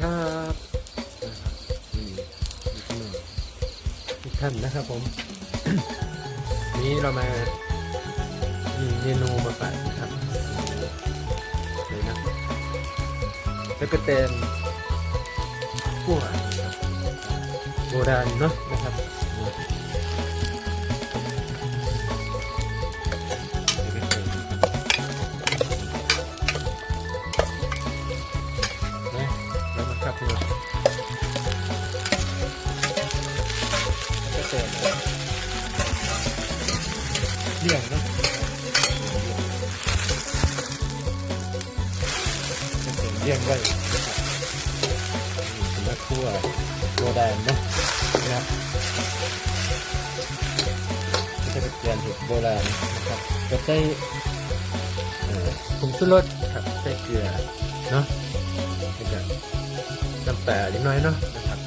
ครับนะครับนี่อีกหนึ่งทุกท่านนะครับผม นี้เรามามีเมนูมาฝากนะครับเลยนะแล้วก็เตนขั่วนะครับโบราณเนาะนะครับ เลี่ยงเนะเป็นเลี่ยงไว้นะครับนี่เป็นนักคั่วโบราณนะนะครับก็จะเป็นเกลือเห็ดโบราณนะครับก็ใส่ผงชูรสครับใส่เกลือเนาะแล้วก็น้ำปลาเล็กน้อยเนาะนะครับ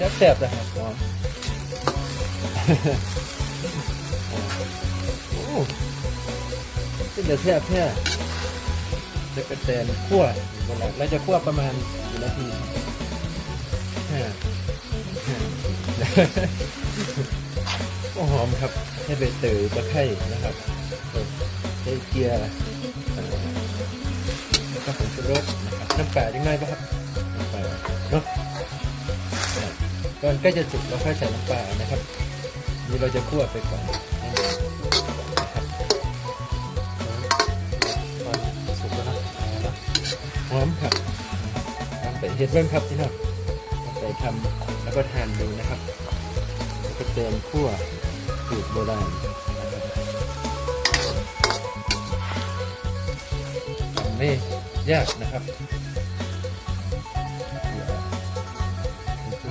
จะแซ่บนะครับหอม เป็นแต่แซ่บแท้จะกระเตนคั่วโบราณเราจะคั่วประมาณกี่นาทีห้าห้าก็หอมครับ ให้ใบเตยตะไคร้นะครับใส่เกียร์เอ่อแล้วก็ผงชูรสนะครับน้ำปลายังไงป่ะครับน้ำปลาเนาะอะก่อนใกล้จะสุกเราค่อยใส่น้ำปลานะครับนี่เราจะคั่วไปก่อน หอมครับทำไปเห็ดเรื่องครับพี่น้องเอาไปทำแล้วก็ทานดูนะครับแล้วก็เติมคั่วสูตรโบราณนะครับทำไม่ยากนะครับ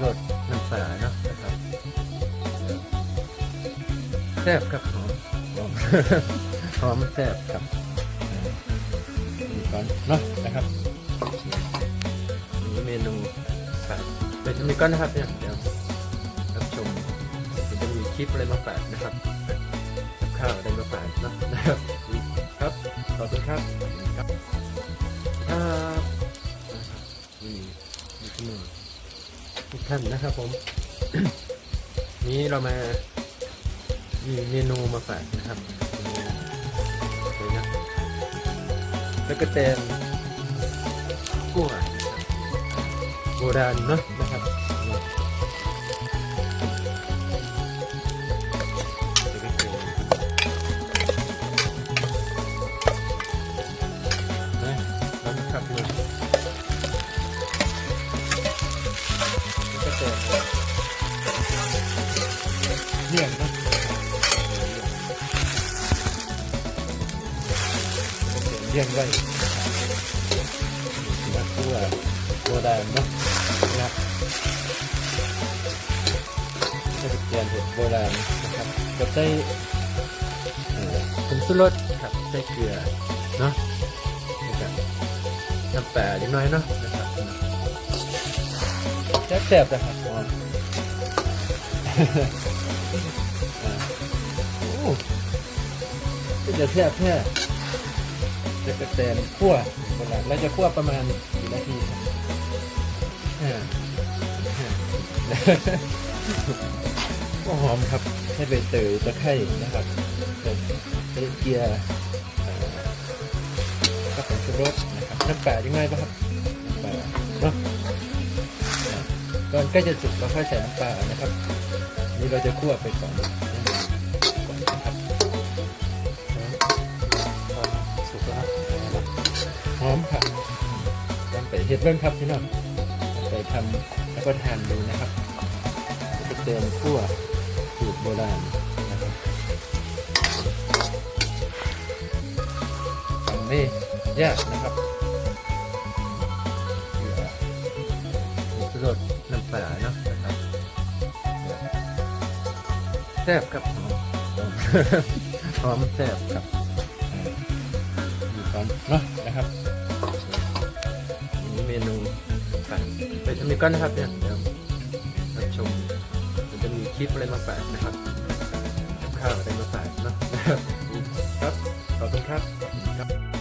รสน้ำปลาเนาะนะครับแซ่บครับหอมหอมหอมแซ่บครับนี่ก่อนเนาะนะครับนี่ เมนูฝากเดี๋ยจะมีก้อนนะครับเนี่ยเดี๋ยวรับชมจะมีคลิปอะไรมาฝากนะครับกับข้าวอะไรมาฝากนะนะครับครับขอบคุณครับครับครับนี่นี่คือทุกท่านนะครับผมนี้เรามามีเมนูมาฝากนะครับเลยนะแล้วก็เต นกั่วนะครับโบราณเนาะนะครับนี่แล้วก็เตนนะแล้วนะครับนี่แล้วก็เตนเลี่ยงเนาะเลี้ยงไว้ โบราณเนาะนะครับจะเป็นเกียนเห็ดโบราณนะครับก็ใส่ผงชูรสครับใส่เกลือเนาะแล้วก็น้ำปลาเล็กน้อยเนาะนะครับแซ่บๆนะครับโอ้เป็จะแซ่บแท้จะกระเตนคั่วโบราณเราจะคั่วประมาณกี่นาทีครับ ก็หอมครับให้ใบเตยตะไคร้นะครับใส่เกียร์เอ่องชูรสนะครับน้ำปลายังไงป่ะครับน้ำปลาเนาะอะก่อนใกล้จะสุกเราค่อยใส่น้ำปลานะครับ นี่เราจะคั่วไปก่อนก่อนนะครับสุกแล้วหอมครับลองไปเห็ดเรื่องครับพี่น้อง ลองไปทำแล้วก็ทานดูนะครับจะเติมคั่วสูตรโบราณนะครับทำไม่ยากนะครับเกลือผงชูรสน้ำปลาเนาะนะครับแซ่บครับหอมหอมหอมแซ่บครับอ่าอยู่ก่อนเนาะนะครับนี่เมนู ฝากไปทำมีก้อนนะครับเนี่ยเดี๋ยวรับชมมันจะมีคลิปอะไรมาฝากนะครับข้าวอะไรมาฝากเนาะครับขอบคุณครับครับ